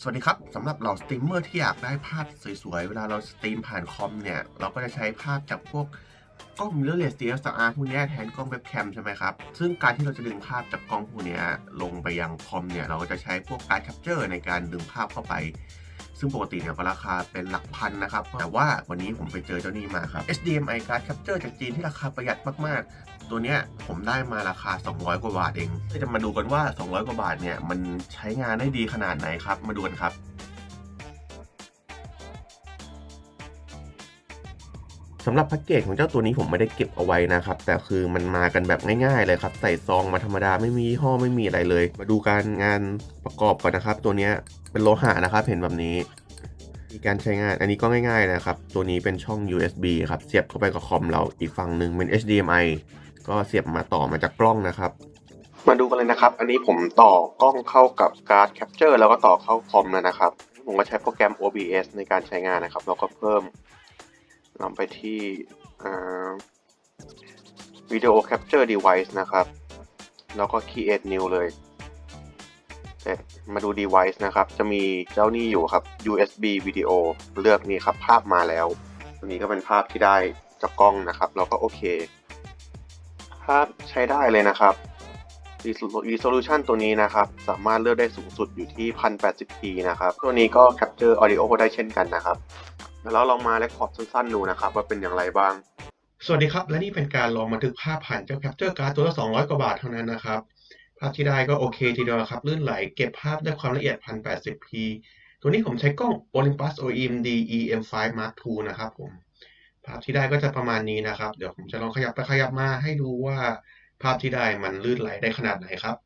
สวัสดีครับสำหรับเราสตรีมเมอร์ที่อยากได้ภาพสวยๆ เวลาเราสตรีมผ่านคอมเนี่ย เราก็จะใช้ภาพจากพวกกล้องมิเรอร์เลส DSLR พวกนี้แทนกล้องเว็บแคมใช่ไหมครับ ซึ่งการที่เราจะดึงภาพจากกล้องพวกนี้ลงไปยังคอมเนี่ย เราก็จะใช้พวกการแคปเจอร์ในการดึงภาพเข้าไป ซึ่งปกติเนี่ยราคาเป็นหลักพันนะครับ แต่ว่าวันนี้ผมไปเจอเจ้านี้มาครับ HDMI card capture จากจีนที่ราคาประหยัดมากๆ ตัวเนี้ยผมได้มาราคา 200 กว่าบาทเองจะมาดูกันว่า 200 กว่าบาทเนี่ยมันใช้งานได้ดีขนาดไหนครับ มาดูกันครับ สำหรับแพ็กเกจของเจ้าตัวนี้ผมไม่ได้เก็บเอาไว้นะครับ แต่คือมันมากันแบบง่ายๆเลยครับ ใส่ซองมาธรรมดาไม่มียี่ห้อไม่มีอะไรเลย มาดูการงานประกอบก่อนนะครับ ตัวนี้เป็นโลหะนะครับ เห็นแบบนี้ มีการใช้งานอันนี้ก็ง่ายๆนะครับ ตัวนี้เป็นช่อง USB ครับ เสียบเข้าไปกับคอมเราอีกฝั่งหนึ่งเป็น HDMI ก็เสียบมาต่อมาจากกล้องนะครับมาดูกันเลยนะครับ อันนี้ผมต่อกล้องเข้ากับการ์ดแคปเจอร์แล้วก็ต่อเข้าคอมแล้วนะครับ ผมก็ใช้โปรแกรม OBS ในการใช้งานนะครับ แล้วก็เพิ่ม นำไปที่วิดีโอแคปเจอร์ device นะครับ แล้วก็ create new เลยเมาดู device นะครับ จะมีเจ้านี่อยู่ครับ USB video เลือกนี่ครับ ภาพมาแล้วตัวนี้ก็เป็นภาพที่ได้จากกล้องนะครับแล้วก็โอเค ภาพใช้ได้เลยนะครับ resolution ตัวนี้นะครับ สามารถเลือกได้สูงสุดอยู่ที่ 1080p นะครับ ตัวนี้ก็ capture audio ได้เช่นกันนะครับแล้วลองมาเรคคอร์ดสั้นๆดูนะครับว่าเป็นอย่างไรบ้าง สวัสดีครับ และนี่เป็นการลองบันทึกภาพผ่านเจ้า Capture Card ตัวละ 200 กว่าบาทเท่านั้นนะครับ ภาพที่ได้ก็โอเคทีเดียวนะครับ ลื่นไหลเก็บภาพได้ความละเอียด 1080p ตัวนี้ผมใช้กล้อง Olympus OEMD EM5 Mark II นะครับผม ภาพที่ได้ก็จะประมาณนี้นะครับ เดี๋ยวผมจะลองขยับไปขยับมาให้ดูว่าภาพที่ได้มันลื่นไหลได้ขนาดไหนครับ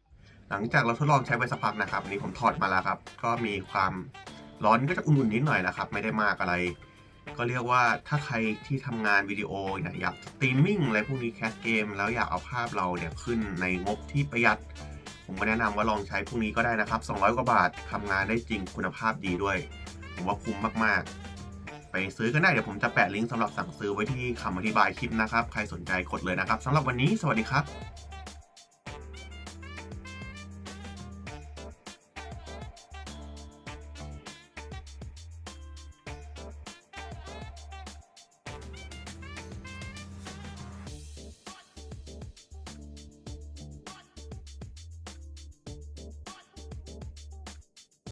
หลังจากเราทดลองใช้ไปสักพักนะครับอันนี้ผมถอดมาแล้วครับ ก็มีความ ร้อนก็จะอุ่นๆนิดหน่อยนะครับ ไม่ได้มากอะไร ก็เรียกว่าถ้าใครที่ทำงานวิดีโอเนี่ยอยากสตรีมมิ่งอะไรพวกนี้แคสเกม แล้วอยากเอาภาพเราเนี่ยขึ้นในงบที่ประหยัด ผมก็แนะนำว่าลองใช้พวกนี้ก็ได้นะครับ 200 กว่าบาททำงานได้จริงคุณภาพดีด้วย ผมว่าคุ้มมากๆ ไปซื้อกันได้เดี๋ยวผมจะแปะลิงก์สำหรับสั่งซื้อไว้ที่คำอธิบายคลิปนะครับ ใครสนใจกดเลยนะครับสำหรับวันนี้สวัสดีครับ